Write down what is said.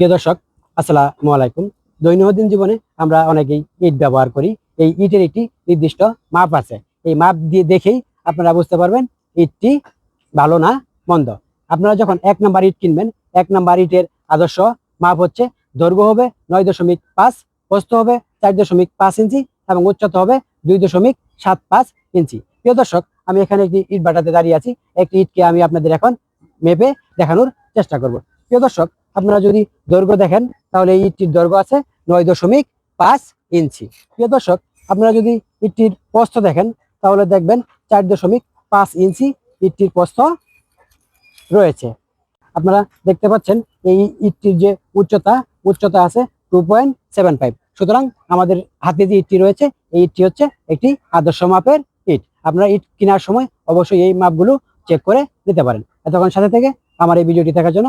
প্রিয় দর্শক, আসসালামু আলাইকুম। দৈনন্দিন জীবনে আমরা অনেকেই ইট ব্যবহার করি। এই ইটের একটি নির্দিষ্ট মাপ আছে। এই মাপ দিয়ে দেখেই আপনারা বুঝতে পারবেন ইটটি ভালো না মন্দ। আপনারা যখন এক নাম্বার ইট কিনবেন, এক নাম্বার ইটের আদর্শ মাপ হচ্ছে দৈর্ঘ্য হবে নয় দশমিক পাঁচ, প্রস্থ হবে চার দশমিক পাঁচ ইঞ্চি এবং উচ্চতা হবে দুই দশমিক সাত পাঁচ ইঞ্চি। প্রিয় দর্শক, আমি এখানে একটি ইট বাটাতে দাঁড়িয়ে আছি। একটি ইটকে আমি আপনাদের এখন মেপে দেখানোর চেষ্টা করব। প্রিয় দর্শক, আপনারা যদি দৈর্ঘ্য দেখেন, তাহলে এই ইটটির দৈর্ঘ্য আছে নয় দশমিক পাঁচ ইঞ্চি। প্রিয় দর্শক, আপনারা যদি ইটটির প্রস্থ দেখেন, তাহলে দেখবেন চার দশমিক পাঁচ ইঞ্চি ইটটির প্রস্থ রয়েছে। আপনারা দেখতে পাচ্ছেন, এই ইটটির যে উচ্চতা উচ্চতা আছে টু পয়েন্ট সেভেন ফাইভ। সুতরাং আমাদের হাতে যে ইটটি রয়েছে, এই ইটটি হচ্ছে একটি আদর্শ মাপের ইট। আপনারা ইট কেনার সময় অবশ্যই এই মাপগুলো চেক করে নিতে পারেন। এতক্ষণ সাথে থেকে আমার এই ভিডিওটি দেখার জন্য